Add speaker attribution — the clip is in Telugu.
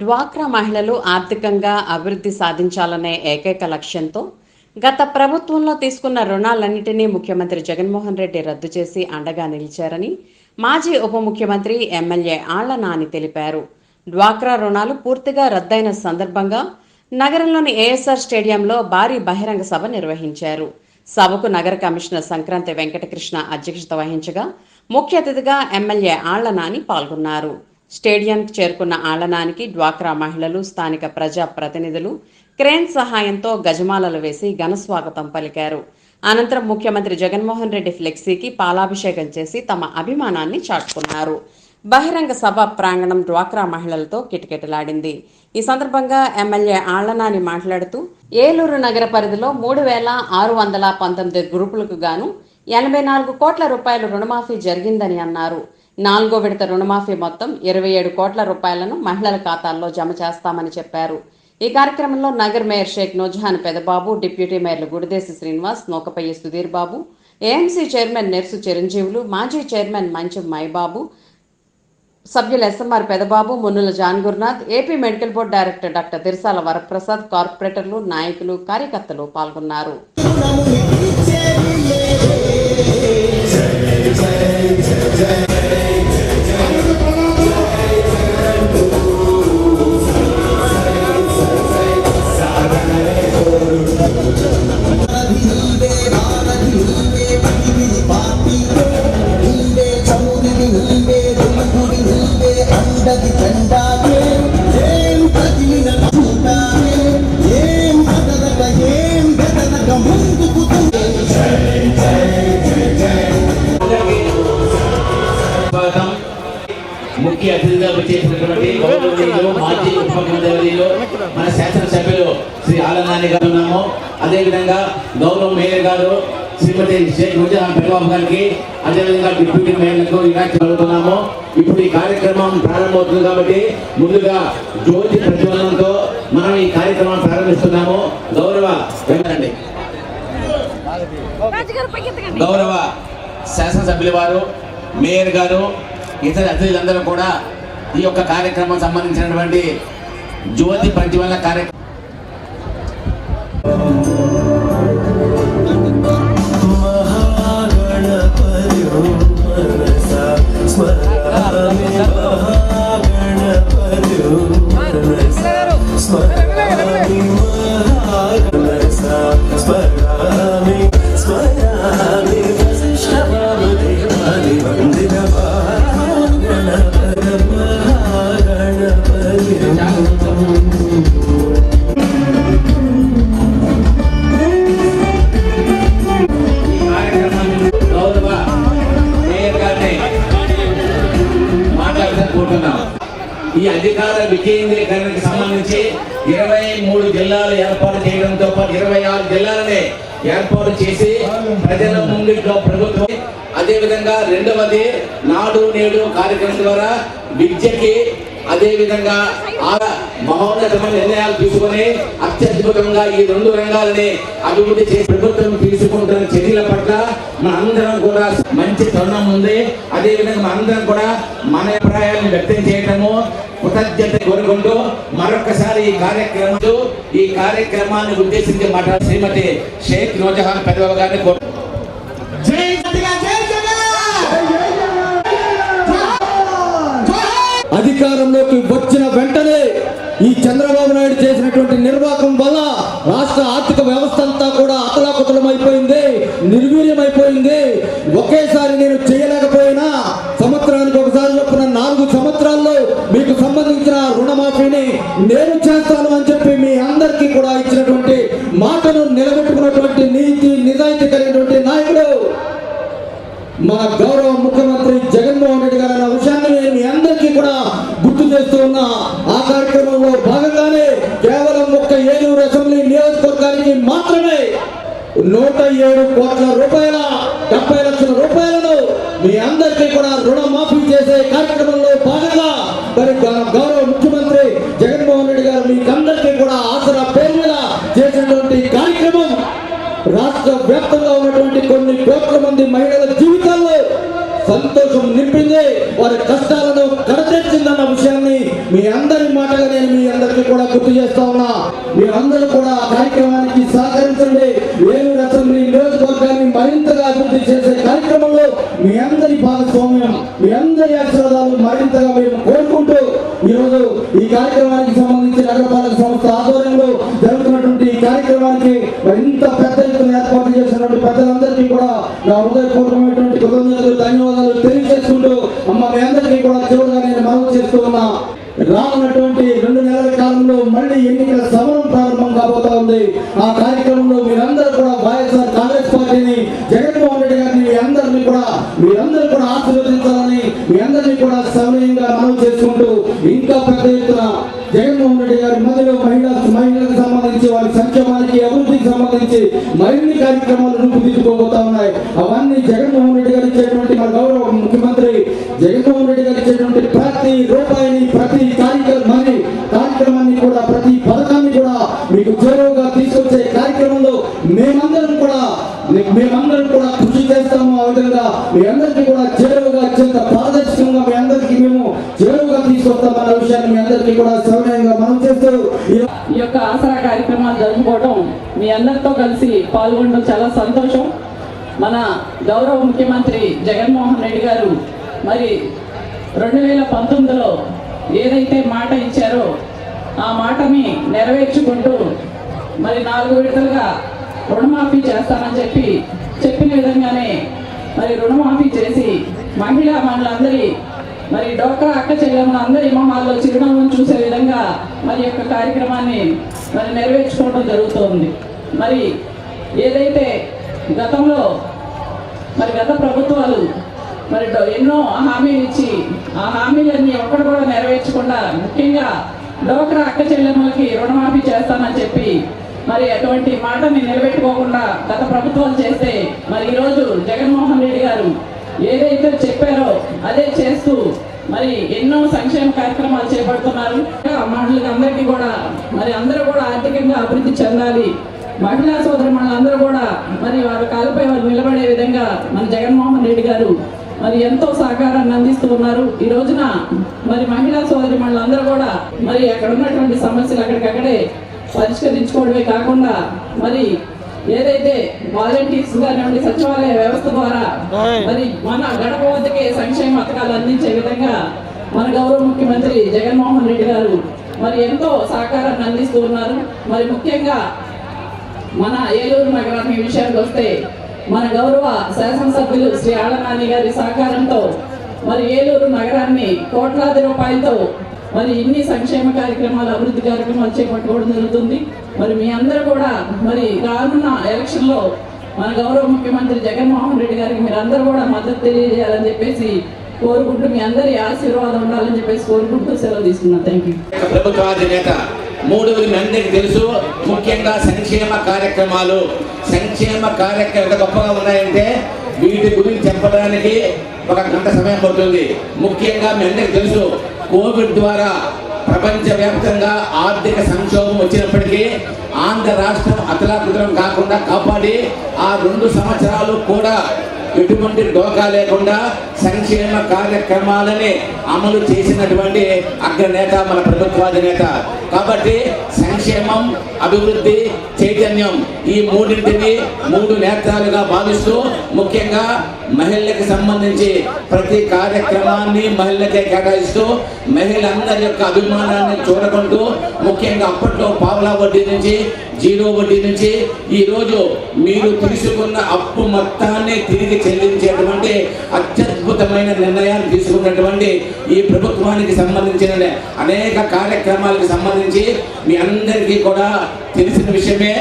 Speaker 1: డ్వాక్రా మహిళలు ఆర్థికంగా అభివృద్ధి సాధించాలనే ఏకైక లక్ష్యంతో గత ప్రభుత్వంలో తీసుకున్న రుణాలన్నింటినీ ముఖ్యమంత్రి జగన్మోహన్ రెడ్డి రద్దు చేసి అండగా నిలిచారని మాజీ ఉప ముఖ్యమంత్రి ఎమ్మెల్యే ఆళ్ళ నాని తెలిపారు. డ్వాక్రా రుణాలు పూర్తిగా రద్దయిన సందర్భంగా నగరంలోని ఏఎస్ఆర్ స్టేడియంలో భారీ బహిరంగ సభ నిర్వహించారు. సభకు నగర కమిషనర్ సంక్రాంతి వెంకటకృష్ణ అధ్యక్షత వహించగా ముఖ్య అతిథిగా ఎమ్మెల్యే ఆళ్ళ నాని పాల్గొన్నారు. స్టేడియానికి చేరుకున్న ఆలనానికి డ్వాక్రా మహిళలు స్థానిక ప్రజా ప్రతినిధులు క్రేన్ సహాయంతో గజమాలలు వేసి ఘనస్వాగతం పలికారు. అనంతరం ముఖ్యమంత్రి జగన్మోహన్ రెడ్డి ఫ్లెక్సీకి పాలాభిషేకం చేసి తమ అభిమానాన్ని చాటుకున్నారు. బహిరంగ సభ ప్రాంగణం డ్వాక్రా మహిళలతో కిటకిటలాడింది. ఈ సందర్భంగా ఎమ్మెల్యే ఆళ్ళనాని మాట్లాడుతూ ఏలూరు నగర పరిధిలో మూడు వేల ఆరు వందల పంతొమ్మిది గ్రూపులకు గాను ఎనభై నాలుగు కోట్ల రూపాయలు రుణమాఫీ జరిగిందని అన్నారు. నాలుగో విడత రుణమాఫీ మొత్తం ఇరవై ఏడు కోట్ల రూపాయలను మహిళల ఖాతాల్లో జమ చేస్తామని చెప్పారు. ఈ కార్యక్రమంలో నగర్ మేయర్ షేక్ నూజహాన్ పెదబాబు డిప్యూటీ మేయర్లు గుడిదేశి శ్రీనివాస్ నోకపయ్య సుధీర్ బాబు ఏఎంసీ చైర్మన్ నెర్సు చిరంజీవులు మాజీ చైర్మన్ మంచి మైబాబు సభ్యులు SMR Pedababu Munnula John Gurunath AP medical board director doctor Dirsala Varaprasad కార్పొరేటర్లు నాయకులు కార్యకర్తలు పాల్గొన్నారు.
Speaker 2: శ్రీ ఆనందాన్ని గారు ఉన్నాము అదేవిధంగా గౌరవ మేయర్ గారు శ్రీమతి షేక్ నూజహాన్ పెద్దబాబు గారికి అదేవిధంగా డిప్యూటీ మేయర్లకు ఇలా చదువుతున్నాము ఇప్పుడు ఈ కార్యక్రమం ప్రారంభమవుతుంది కాబట్టి ముందుగా జ్యోతి ప్రజ్వలనంతో మనం ఈ కార్యక్రమం ప్రారంభిస్తున్నాము. గౌరవ వెంకటండి. గౌరవ శాసనసభ్యుల వారు మేయర్ గారు ఇతర అతిథులందరూ కూడా ఈ యొక్క కార్యక్రమం సంబంధించినటువంటి జ్యోతి ప్రజ్వలన కార్యక్రమం అధికార వికేంద్రీకరణకు సంబంధించి ఇరవై మూడు జిల్లాలు ఏర్పాటు చేయడంతో పాటు ఇరవై ఆరు జిల్లాలని ఏర్పాటు చేసి ప్రజల ముందు ప్రభుత్వం అదే విధంగా రెండవది నాడు నేడు కార్యక్రమం ద్వారా విద్యకి అదే విధంగా ఆ మహోన్నతమైన నిర్ణయాలు తీసుకొని అత్యద్భుతంగా ఈ రెండు రంగాలని అభివృద్ధి చేసి ప్రభుత్వం తీసుకుంటున్న చర్యల పట్ల మన అందరం కూడా మంచి తరుణం ఉంది. అదే విధంగా మన అందరం కూడా మన అభిప్రాయాలను వ్యక్తం చేయటము కృతజ్ఞత కోరుకుంటూ మరొకసారి ఈ కార్యక్రమం ఈ కార్యక్రమాన్ని ఉద్దేశించి మాట్లాడే శ్రీమతి షేక్ నోజహాన్ పెదవ గారిని
Speaker 3: అధికారంలోకి వచ్చిన వెంటనే ఈ చంద్రబాబు నాయుడు చేసినటువంటి నిర్వాహకం వల్ల రాష్ట్ర ఆర్థిక వ్యవస్థ అంతా కూడా అతలాకుతలం అయిపోయింది నిర్వీర్యం అయిపోయింది ఒకేసారి నేను చేయలేకపోయినా సంవత్సరానికి ఒకసారి చొప్పున నాలుగు సంవత్సరాల్లో మీకు సంబంధించిన రుణమాఫీని నేను చేస్తాను అని చెప్పి మీ అందరికీ కూడా ఇచ్చినటువంటి మాటను నిలబెట్టుకున్నటువంటి నీతి నిజాయితీ కలిగినటువంటి నాయకుడు మన గౌరవం కోట్ల రూపాయల డెబ్బై లక్షల రూపాయలను మీ అందరికీ కూడా రుణమాఫీ చేసే కార్యక్రమంలో భాగంగా మరి గౌరవ ముఖ్యమంత్రి జగన్మోహన్ రెడ్డి గారు మీకు అందరికీ కూడా ఆసరా పేరు మీద చేసినటువంటి కార్యక్రమం రాష్ట్ర వ్యాప్తంగా ఉన్నటువంటి కొన్ని కోట్ల మంది మహిళల జీవితాల్లో సంతోషం నింపింది వారి కష్టాలను కడతెచ్చిందన్న విషయాన్ని మీ అందరి మాటగా నేను మీ అందరికీ కూడా గుర్తు చేస్తా ఉన్నా. కార్యక్రమానికి సంబంధించి నగరపాలక సంస్థ ఆధ్వర్యంలో జరుగుతున్నటువంటి ఈ కార్యక్రమానికి మరింత పెద్ద ఎత్తున ఏర్పాటు చేసినటువంటి పెద్దలందరికీ కూడా నా హృదయపూర్వకమైనటువంటి కృతజ్ఞతలు ధన్యవాదాలు తెలియజేసుకుంటూ అమ్మ మీ అందరికీ కూడా చివరిగా నేను మనవి చేస్తూ ఉన్నా. రానున్నటువంటి రెండు నెలల కాలంలో మళ్ళీ ఎన్నికల సమరం ప్రారంభం కాబోతా ఉంది. ఆ కార్యక్రమం మరిన్ని కార్యక్రమాలు రూపుదిద్దుకోబోతా ఉన్నాయి. అవన్నీ జగన్మోహన్ రెడ్డి గారు ఇచ్చేటువంటి మన గౌరవ ముఖ్యమంత్రి జగన్మోహన్ రెడ్డి గారు ఇచ్చేటువంటి ప్రతి రూపాయిని ప్రతి కార్యక్రమాన్ని కార్యక్రమాన్ని కూడా ప్రతి పథకాన్ని కూడా మీకు చేరువుగా తీసుకొచ్చే కార్యక్రమంలో మేమందరం కూడా మేమందరం కూడా కృషి చేస్తాము. ఆ విధంగా మీ అందరికీ కూడా చేరువుగా అత్యంత పారదర్శకంగా మీ అందరికీ మేము చేరువుగా తీసుకొస్తామన్న విషయాన్ని మీ అందరికీ కూడా సమయంగా
Speaker 4: అందరితో కలిసి పాల్గొనడం చాలా సంతోషం. మన గౌరవ ముఖ్యమంత్రి జగన్మోహన్ రెడ్డి గారు మరి రెండు వేల పంతొమ్మిదిలో ఏదైతే మాట ఇచ్చారో ఆ మాటని నెరవేర్చుకుంటూ మరి నాలుగు విడతలుగా రుణమాఫీ చేస్తానని చెప్పి చెప్పిన విధంగానే మరి రుణమాఫీ చేసి మహిళా మనులందరి మరి డోక్రా అక్క చెల్లెమ్మ అందరి మొహాల్లో చిరునవ్వును చూసే విధంగా మరి యొక్క కార్యక్రమాన్ని మరి నెరవేర్చుకోవడం జరుగుతోంది. మరి ఏదైతే గతంలో మరి గత ప్రభుత్వాలు మరి ఎన్నో హామీలు ఇచ్చి ఆ హామీలన్నీ ఒక్కడు కూడా నెరవేర్చకుండా ముఖ్యంగా డోక్రా అక్క చెల్లెమ్మలకి రుణమాఫీ చేస్తానని చెప్పి మరి అటువంటి మాటని నిలబెట్టుకోకుండా గత ప్రభుత్వాలు చేస్తే మరి ఈరోజు జగన్మోహన్ రెడ్డి గారు ఏదైతే చెప్పారో అదే చేస్తూ మరి ఎన్నో సంక్షేమ కార్యక్రమాలు చేపడుతున్నారు. మహిళలకు అందరికీ కూడా మరి అందరూ కూడా ఆర్థికంగా అభివృద్ధి చెందాలి మహిళా సోదరి మనందరూ కూడా మరి వారి కాలుపై వారు నిలబడే విధంగా మన జగన్మోహన్ రెడ్డి గారు మరి ఎంతో సహకారాన్ని అందిస్తూ ఉన్నారు. ఈ రోజున మరి మహిళా సోదరి మనందరూ కూడా మరి అక్కడ ఉన్నటువంటి సమస్యలు అక్కడికక్కడే పరిష్కరించుకోవడమే కాకుండా మరి ఏదైతే వాలంటీర్స్ కానివ్వండి సచివాలయ వ్యవస్థ ద్వారా మరి మన గడప వద్దకే సంక్షేమ పథకాలు అందించే విధంగా మన గౌరవ ముఖ్యమంత్రి జగన్మోహన్ రెడ్డి గారు మరి ఎంతో సహకారాన్ని అందిస్తూ ఉన్నారు. మరి ముఖ్యంగా మన ఏలూరు నగరానికి విషయానికి వస్తే మన గౌరవ శాసనసభ్యులు శ్రీ ఆళ్ళనాని గారి సహకారంతో మరి ఏలూరు నగరాన్ని కోట్లాది రూపాయలతో మరి ఇన్ని సంక్షేమ కార్యక్రమాలు అభివృద్ధి కార్యక్రమాలు చేపట్టుకోవడం జరుగుతుంది. మరి మీ అందరూ కూడా మరి రానున్న ఎలక్షన్లో మన గౌరవ ముఖ్యమంత్రి జగన్మోహన్ రెడ్డి గారికి మీరు అందరూ కూడా మద్దతు తెలియజేయాలని చెప్పేసి కోరుకుంటూ మీ అందరి ఆశీర్వాదం ఉండాలని చెప్పేసి కోరుకుంటూ సెలవు తీసుకున్నాను. థ్యాంక్ యూ
Speaker 2: మూడవది మీ అందరికీ తెలుసు ముఖ్యంగా సంక్షేమ కార్యక్రమాలు. సంక్షేమ కార్యక్రమాలు ఎంత గొప్పగా ఉన్నాయంటే వీటి గురించి చెప్పడానికి ఒక గంట సమయం పడుతుంది. ముఖ్యంగా మీ అందరికీ తెలుసు కోవిడ్ ద్వారా ప్రపంచవ్యాప్తంగా ఆర్థిక సంక్షోభం వచ్చినప్పటికీ ఆంధ్ర రాష్ట్రం అతలాకుతలం కాకుండా కాపాడి ఆ రెండు సంవత్సరాలు కూడా ఎటువంటి డోకా లేకుండా సంక్షేమ కార్యక్రమాలని అమలు చేసినటువంటి అగ్రనేత మన ప్రభుత్వాధినేత. కాబట్టి సంక్షేమం అభివృద్ధి చైతన్యం ఈ మూడింటిని మూడు నేత్రాలుగా భావిస్తూ ముఖ్యంగా మహిళలకు సంబంధించి ప్రతి కార్యక్రమాన్ని మహిళలకే కేటాయిస్తూ మహిళలందరి యొక్క అభిమానాన్ని చూడకుంటూ ముఖ్యంగా అప్పట్లో పావులా వడ్డీ నుంచి జీరో వడ్డీ నుంచి ఈ రోజు మీరు తీసుకున్న అప్పు మొత్తాన్ని తిరిగి చెల్లించేటువంటి అత్యద్భుతమైన నిర్ణయాన్ని తీసుకున్నటువంటి ఈ ప్రభుత్వానికి సంబంధించిన అనేక కార్యక్రమాలకు సంబంధించి మీ అందరి అందరికీ కూడా తెలిసిన విషయమే.